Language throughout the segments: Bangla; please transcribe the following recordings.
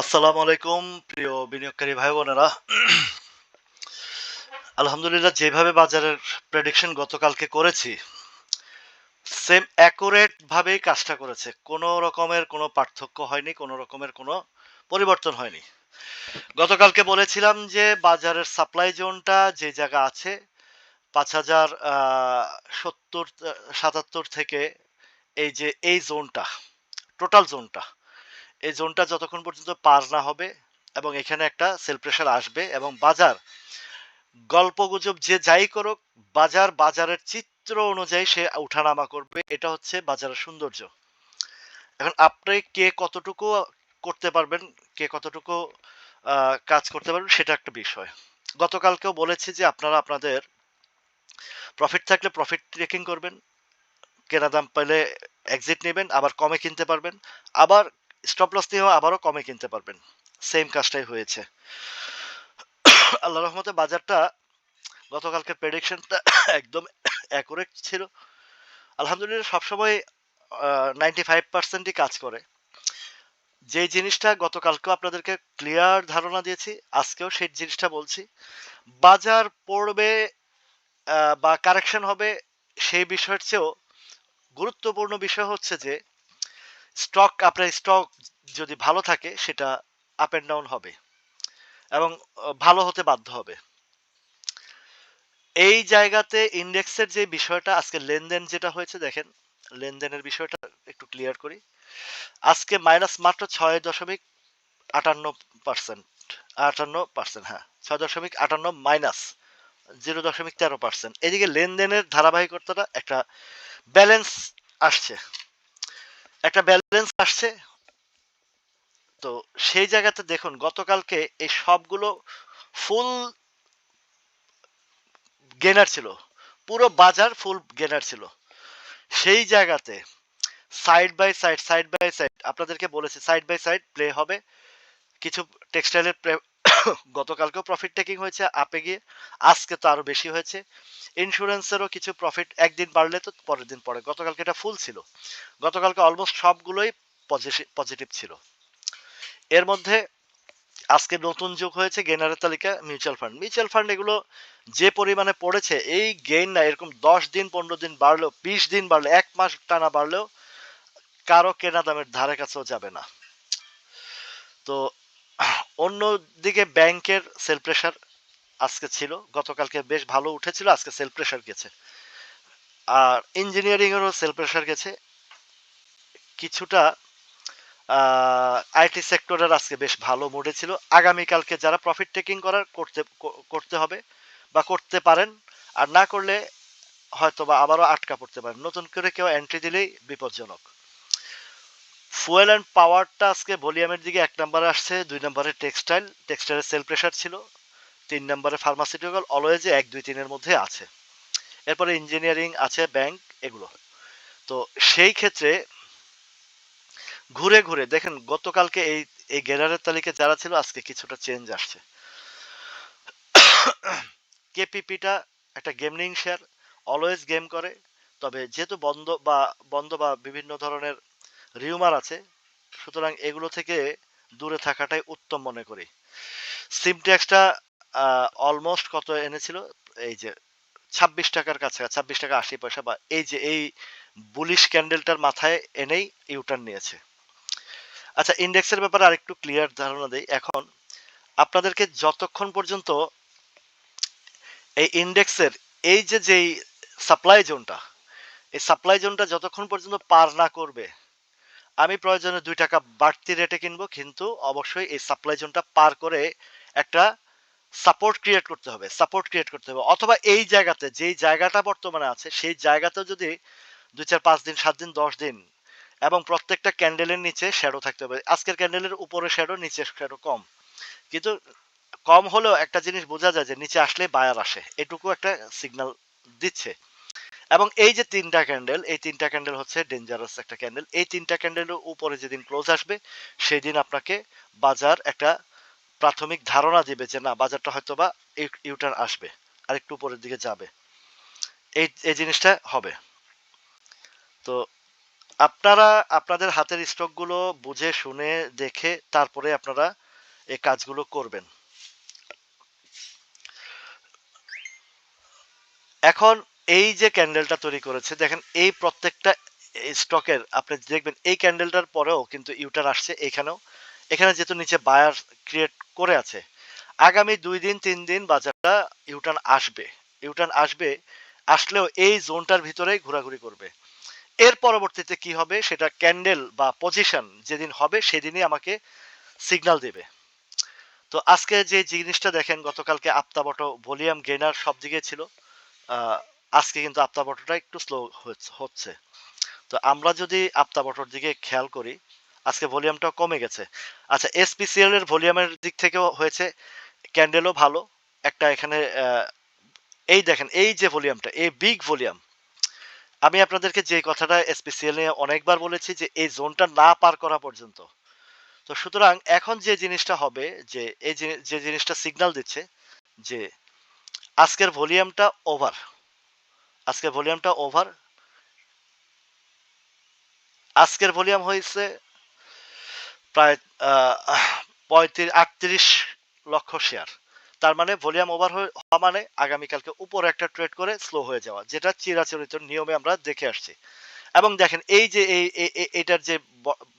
আসসালামু আলাইকুম, প্রিয় বিনিয়োগকারী ভাই বোনেরা। আলহামদুলিল্লাহ, যেভাবে বাজারের প্রেডিকশন গতকালকে করেছি সেম ভাবেই কাজটা করেছে। কোনো রকমের কোনো পার্থক্য হয়নি, কোনো রকমের কোনো পরিবর্তন হয়নি। গতকালকে বলেছিলাম যে, বাজারের সাপ্লাই জোনটা যে জায়গা আছে, পাঁচ হাজার সত্তর সাতাত্তর থেকে এই যে, এই জোনটা টোটাল জোনটা এই জোনটা যতক্ষণ পর্যন্ত পার না হবে এবং এখানে একটা সেল প্রেশার আসবে এবং বাজার গল্প গুজব যে যাই করুক, বাজার বাজারের চিত্র অনুযায়ী সে উঠানামা করবে। এটা হচ্ছে বাজারের সৌন্দর্য। এখন আপনি কে কতটুকু করতে পারবেন, কে কতটুকু কাজ করতে পারবেন সেটা একটা বিষয়। গতকালকেও বলেছি যে আপনারা আপনাদের প্রফিট থাকলে প্রফিট ট্রেকিং করবেন। কেনা দাম পেলে এক্সিট নেবেন, আবার কমে কিনতে পারবেন। আবার স্টপ লস নিয়েও আবারও কমে কিনতে পারবেন। সেম কাজটাই হয়েছে। আল্লাহ রহমতে বাজারটা গতকালকে প্রেডিকশনটা একদম অ্যাকুরেট ছিল। আলহামদুলিল্লাহ সবসময় নাইনটি ফাইভ পার্সেন্টই কাজ করে। যে জিনিসটা গতকালকেও আপনাদেরকে ক্লিয়ার ধারণা দিয়েছি, আজকেও সেই জিনিসটা বলছি। বাজার পড়বে বা কারেকশন হবে সেই বিষয়ের চেয়েও গুরুত্বপূর্ণ বিষয় হচ্ছে যে স্টক, আপনার স্টক যদি ভালো থাকে, সেটা আপ অ্যান্ড ডাউন হবে এবং ভালো হতে বাধ্য হবে। এই জায়গাতে ইন্ডেক্সের যে বিষয়টা, আজকে লেনদেন যেটা হয়েছে, দেখেন, লেনদেনের বিষয়টা একটু ক্লিয়ার করি। আজকে মাইনাস মাত্র ছয় দশমিক আটান্ন পার্সেন্ট আটান্ন পার্সেন্ট হ্যাঁ ছয় দশমিক আটান্ন মাইনাস জিরো দশমিক তেরো পার্সেন্ট এদিকে লেনদেনের ধারাবাহিকতাটা একটা ব্যালেন্স আসছে। একটা ব্যালেন্স আসছে। তো সেই জায়গাতে দেখুন, গতকালকে এই সবগুলো ফুল গেনার ছিল। পুরো বাজার ফুল গেনার ছিল। সেই জায়গাতে side by side side by side আপনাদেরকে বলেছি সাইড বাই সাইড প্লে হবে। কিছু টেক্সটাইলের গতকালকেও প্রফিট টেকিং হয়েছে, আপে গিয়ে। আজকে তো আরও বেশি হয়েছে। ইন্স্যুরেন্সেরও কিছু প্রফিট একদিন বাড়লে তো পরের দিন পরে গতকালকে এটা ফুল ছিল। গতকালকে অলমোস্ট সবগুলোই পজিটিভ ছিল। এর মধ্যে আজকে নতুন যোগ হয়েছে গেনারের তালিকা মিউচুয়াল ফান্ড মিউচুয়াল ফান্ড এগুলো যে পরিমাণে পড়েছে, এই গেইন না, এরকম দশ দিন, পনেরো দিন বাড়লেও, বিশ দিন বাড়লে, এক মাস টানা বাড়লেও, কারও কেনা দামের ধারে কাছেও যাবে না। তো অন্যদিকে ব্যাংকের সেল প্রেশার আজকে ছিল, গতকালকে বেশ ভালো উঠেছিল, আজকে সেল প্রেশার গেছে। আর ইঞ্জিনিয়ারিংয়েরও সেল প্রেশার গেছে। কিছুটা আইটি সেক্টরের আজকে বেশ ভালো মোডে ছিল। আগামীকালকে যারা প্রফিট টেকিং করার করতে করতে হবে বা করতে পারেন, আর না করলে হয়তো বা আবারও আটকা পড়তে পারেন। নতুন করে কেউ এন্ট্রি দিলেই বিপজ্জনক। ফুয়েল অ্যান্ড পাওয়ারটা আজকে ভলিউমের দিকে এক নম্বরে আসছে, দুই নম্বরে টেক্সটাইল টেক্সটাইলের সেল প্রেশার ছিল, তিন নম্বরে ফার্মাসিউটিক্যাল অলওয়েজে এক, দুই, তিনের মধ্যে আছে। এরপরে ইঞ্জিনিয়ারিং আছে ব্যাংক এগুলো। তো সেই ক্ষেত্রে ঘুরে ঘুরে, দেখেন গতকালকে এই এই গেরারের তালিকা যারা ছিল, আজকে কিছুটা চেঞ্জ আসছে। কেপিপিটা একটা গেমিং শেয়ার অলওয়েজ গেম করে, তবে যেহেতু বন্ধ বা বন্ধ বা বিভিন্ন ধরনের রিউমার আছে। সুতরাং এগুলো থেকে দূরে থাকাটাই উত্তম মনে করি। সিমট্যাক্সটা অলমোস্ট কত এনেছিল? এই যে ছাব্বিশ টাকার কাছে, ছাব্বিশ টাকা আশি পয়সা বা এই যে এই বুলিশ ক্যান্ডেলটার মাথায় এনেই ইউটার্ন নিয়েছে। আচ্ছা ইন্ডেক্সের ব্যাপারে আরেকটু ক্লিয়ার ধারণা দেই। এখন আপনাদেরকে যতক্ষণ পর্যন্ত এই ইন্ডেক্সের এই যে যেই সাপ্লাই জোনটা এই সাপ্লাই জোনটা যতক্ষণ পর্যন্ত পার না করবে আমি প্রয়োজনে দুই টাকা বাড়তি রেটে কিনবো, কিন্তু অবশ্যই এই সাপ্লাই জোনটা পার করে একটা সাপোর্ট ক্রিয়েট করতে হবে সাপোর্ট ক্রিয়েট করতে হবে। অথবা এই জায়গাতে, যেই জায়গাটা বর্তমানে আছে, সেই জায়গাতেও যদি দুই চার পাঁচ দিন, সাত দিন, দশ দিন এবং প্রত্যেকটা ক্যান্ডেলের নিচে শ্যাডো থাকতে হবে। আজকের ক্যান্ডেলের উপরে শ্যাডো নিচে শ্যাডো কম। কিন্তু কম হলেও একটা জিনিস বোঝা যায় যে নিচে আসলে বায়ার আসে। এটুকু একটা সিগন্যাল দিচ্ছে। এবং এই যে তিনটা ক্যান্ডেল এই তিনটা ক্যান্ডেল হচ্ছে ডেঞ্জারাস একটা ক্যান্ডেল এই তিনটা ক্যান্ডেলের উপরে যেদিন ক্লোজ আসবে সেই দিন আপনাকে বাজার একটা প্রাথমিক ধারণা দিবে যে না, বাজারটা হয়তো বা ইউটার্ন আসবে আর একটু উপরের দিকে যাবে। এই এই জিনিসটা হবে। তো আপনারা, আপনাদের হাতের স্টকগুলো বুঝে, শুনে, দেখে, তারপরে আপনারা এই কাজগুলো করবেন। এখন এই যে ক্যান্ডেলটা তৈরি করেছে, দেখেন এই প্রত্যেকটা স্টকের আপনি দেখবেন এই ক্যান্ডেলটার পরেও কিন্তু ইউটার আসছে এখানেও। এখানে যেহেতু নিচে বায়ার ক্রিয়েট করে আছে, আগামী দুই দিন, তিন দিন বাজারটা ইউটার্ন আসবে। ইউটার্ন আসবে, আসলেও এই জোনটার ভিতরেই ঘোরাঘুরি করবে। এর পরবর্তীতে কি হবে? সেটা ক্যান্ডেল বা পজিশন যেদিন হবে, সেদিনই আমাকে সিগন্যাল দেবে। তো আজকে যে জিনিসটা দেখেন, গতকালকে আপতাবটো ভলিউম গেনার সব দিকে ছিল। আজকে কিন্তু আপতাবটোটা একটু স্লো হচ্ছে তো আমরা যদি আপতাবটোর দিকে খেয়াল করি, আজকে ভলিউমটা কমে গেছে। আচ্ছা এসপিসিএল এর ভলিউমের দিক থেকেও হয়েছে, ক্যান্ডেলও ভালো। একটা এখানে এই দেখেন, এই যে ভলিউমটা, এই বিগ ভলিউম। আমি আপনাদেরকে যে কথাটা স্পেশিয়াল নিয়ে অনেকবার বলেছি যে এই জোনটা না পার করা পর্যন্ত। তো সুতরাং এখন যে জিনিসটা হবে, যে এই যে জিনিসটা সিগন্যাল দিচ্ছে, যে আজকের ভলিউমটা ওভার আজকের ভলিউমটা ওভার আজকের ভলিউম হয়েছে প্রায় পঁয়ত্রিশ, আটত্রিশ লক্ষ শেয়ার তার মানে ভলিউম ওভার হওয়া মানে আগামীকালকে উপরে একটা ট্রেড করে স্লো হয়ে যাওয়া, যেটা চিরাচরিত নিয়মে আমরা দেখে আসছি। এবং দেখেন, এই যে এই এটার যে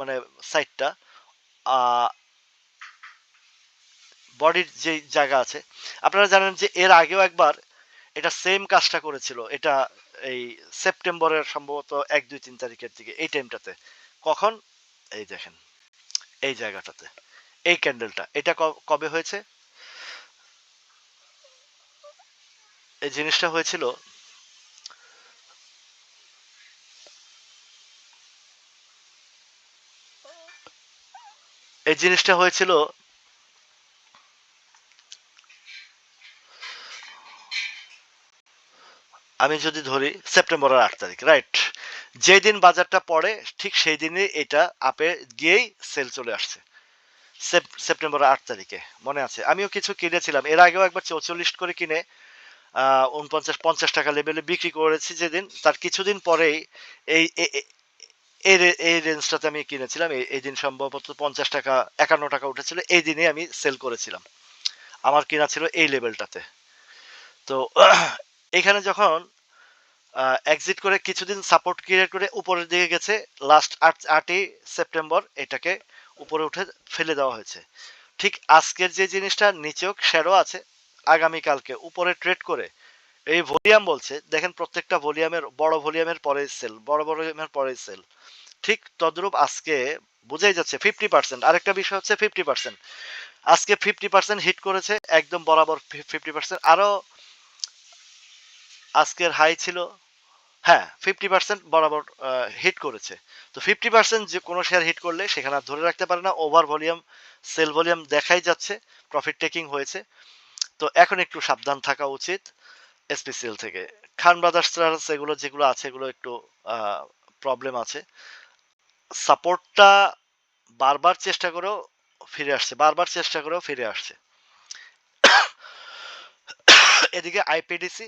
মানে সাইডটা বডির যে জায়গা আছে, আপনারা জানেন যে এর আগেও একবার এটা সেম কাজটা করেছিল। এটা এই সেপ্টেম্বরের সম্ভবত এক, দুই, তিন তারিখের দিকে, এই টাইমটাতে কখন? এই দেখেন, এই জায়গাটাতে, এই ক্যান্ডেলটা এটা কবে হয়েছে? এই জিনিসটা হয়েছিল এই জিনিসটা হয়েছিল আমি যদি ধরি সেপ্টেম্বরের আট তারিখ রাইট যেদিন বাজারটা পড়ে, ঠিক সেই দিনে এটা আপে গিয়েই সেল চলে আসছে। সেপ্টেম্বরের আট তারিখে, মনে আছে? আমিও কিছু কিনেছিলাম। এর আগেও একবার চৌচল্লিশ করে কিনে উনপঞ্চাশ, পঞ্চাশ টাকা লেভেলে বিক্রি করেছি যেদিন। তার কিছুদিন পরেই এই এই এই রেঞ্জটাতে আমি কিনেছিলাম। এই দিন সম্ভবত পঞ্চাশ টাকা, একান্ন টাকা উঠেছিল। এই দিনে আমি সেল করেছিলাম। আমার কিনা ছিল এই লেভেলটাতে তো, এখানে যখন এক্সিট করে কিছুদিন সাপোর্ট ক্রিয়েট করে উপরের দিকে গেছে। লাস্ট আট, আটই সেপ্টেম্বর এটাকে উপরে উঠে ফেলে দেওয়া হয়েছে। ঠিক আজকের যে জিনিসটা নিচেও শ্যাডো আছে, আগামীকালকে উপরে ট্রেড করে, এই ভলিউম বলছে, দেখেন প্রত্যেকটা ভলিউমের বড় ভলিউমের পরে সেল বড় ভলিউমের পরে সেল ঠিক তদ্রূপ আজকে বোঝাই যাচ্ছে ফিফটি পার্সেন্ট আরেকটা বিষয় হচ্ছে ফিফটি পার্সেন্ট আজকে ফিফটি পার্সেন্ট হিট করেছে, একদম বরাবর ফিফটি পার্সেন্ট আরও আজকের হাই ছিল হ্যাঁ ফিফটি পার্সেন্ট বরাবর হিট করেছে। তো ফিফটি পার্সেন্ট যে কোনো শেয়ার হিট করলে সেখানে আর ধরে রাখতে পারে না ওভার ভলিউম সেল ভলিউম দেখাই যাচ্ছে প্রফিট টেকিং হয়েছে। তো এখন একটু সাবধান থাকা উচিত এসপিসিএল থেকে। খান ব্রাদার্স এগুলো যেগুলো আছে, এগুলো একটু প্রবলেম আছে। সাপোর্টটা বারবার চেষ্টা করেও ফিরে আসছে, বারবার চেষ্টা করেও ফিরে আসছে। এদিকে আইপিডিসি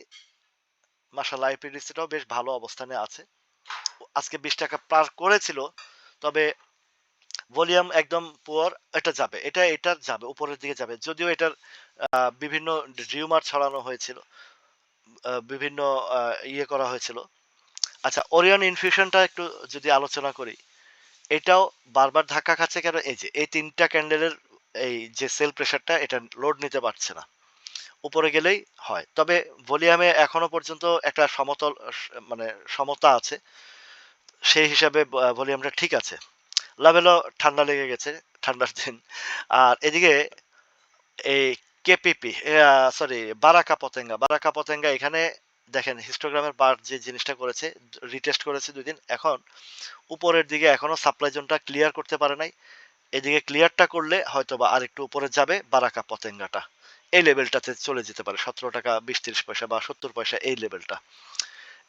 মাসাল আইপিডিসিটাও বেশ ভালো অবস্থানে আছে। আজকে বিশ টাকা পার করেছিল, তবে ভলিউম একদম পুয়ার, এটা যাবে, এটা এটা যাবে, উপরের দিকে যাবে। যদিও এটার বিভিন্ন রিউমার ছড়ানো হয়েছিল বিভিন্ন ইয়ে করা হয়েছিল। আচ্ছা ওরিয়ন ইনফিউশনটা একটু যদি আলোচনা করি, এটাও বারবার ধাক্কা খাচ্ছে কেন? এই যে, এই তিনটা ক্যান্ডেলের, এই যে সেল প্রেশারটা এটা লোড নিতে পারছে না। উপরে গেলেই হয়। তবে ভলিউমে এখনও পর্যন্ত একটা সমতল মানে সমতা আছে। সেই হিসাবে ভলিউমটা ঠিক আছে। লাভেলও ঠান্ডা লেগে গেছে, ঠান্ডার দিন। আর এদিকে এই কেপিপি সরি, বারাকা পতেঙ্গা। বারাকা পতেঙ্গা এখানে দেখেন হিস্টোগ্রামের বার যে জিনিসটা করেছে রিটেস্ট করেছে দুই দিন এখন উপরের দিকে এখনও সাপ্লাই জোনটা ক্লিয়ার করতে পারে নাই। এদিকে ক্লিয়ারটা করলে হয়তো বা আরেকটু উপরে যাবে বারাকা পতেঙ্গাটা। এই লেভেলটাতে চলে যেতে পারে। সতেরো টাকা, বিশ পয়সা বা সত্তর পয়সা এই লেভেলটা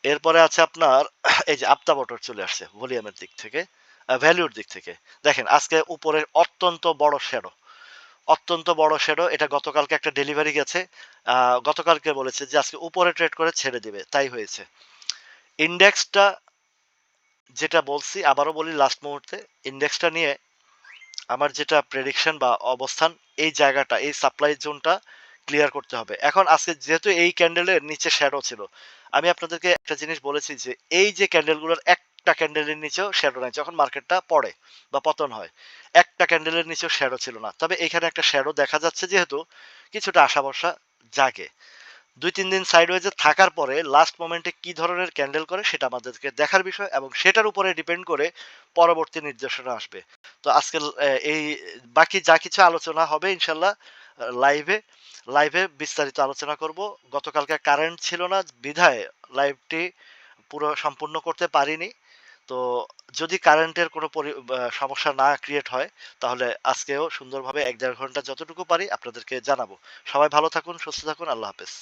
এরপরে আছে আপনার, এই যে আপতা বটর চলে আসছে ভলিউমের দিক থেকে ভ্যালুর দিক থেকে। দেখেন, আজকে উপরে অত্যন্ত বড় শ্যাডো অত্যন্ত বড় শ্যাডো এটা গতকালকে একটা ডেলিভারি গেছে। গতকালকে বলেছে যে আজকে উপরে ট্রেড করে ছেড়ে দিবে। তাই হয়েছে। ইন্ডেক্সটা যেটা বলছি, আবারও বলি লাস্ট মুহূর্তে ইন্ডেক্সটা নিয়ে আমার যেটা প্রেডিকশন বা অবস্থান, এই জায়গাটা, এই সাপ্লাই জোনটা ক্লিয়ার করতে হবে। এখন আজকে যেহেতু এই ক্যান্ডেলের নিচে শ্যাডো ছিল, আমি আপনাদেরকে একটা জিনিস বলেছি যে, এই যে ক্যান্ডেলগুলোর একটা ক্যান্ডেলের নিচেও শ্যাডো নাই, যখন মার্কেটটা পড়ে বা পতন হয়, একটা ক্যান্ডেলের নিচেও শ্যাডো ছিল না। তবে এখানে একটা শ্যাডো দেখা যাচ্ছে যেহেতু, কিছুটা আশা ভরসা জাগে। দুই তিন দিন সাইডওয়েজে থাকার পরে লাস্ট মোমেন্টে কি ধরনের ক্যান্ডেল করে সেটা আমাদেরকে দেখার বিষয় এবং সেটার উপরে ডিপেন্ড করে পরবর্তী নির্দেশনা আসবে। তো আজকে এই বাকি যা কিছু আলোচনা হবে ইনশাল্লাহ লাইভে লাইভে বিস্তারিত আলোচনা করব। গতকালকে কারেন্ট ছিল না, বিধায় লাইভটি পুরো সম্পূর্ণ করতে পারিনি। তো যদি কারেন্টের কোনো সমস্যা না ক্রিয়েট হয়, তাহলে আজকেও সুন্দরভাবে এক দেড় ঘণ্টা যতটুকু পারি আপনাদেরকে জানাব। সবাই ভালো থাকুন, সুস্থ থাকুন, আল্লাহ হাফেজ।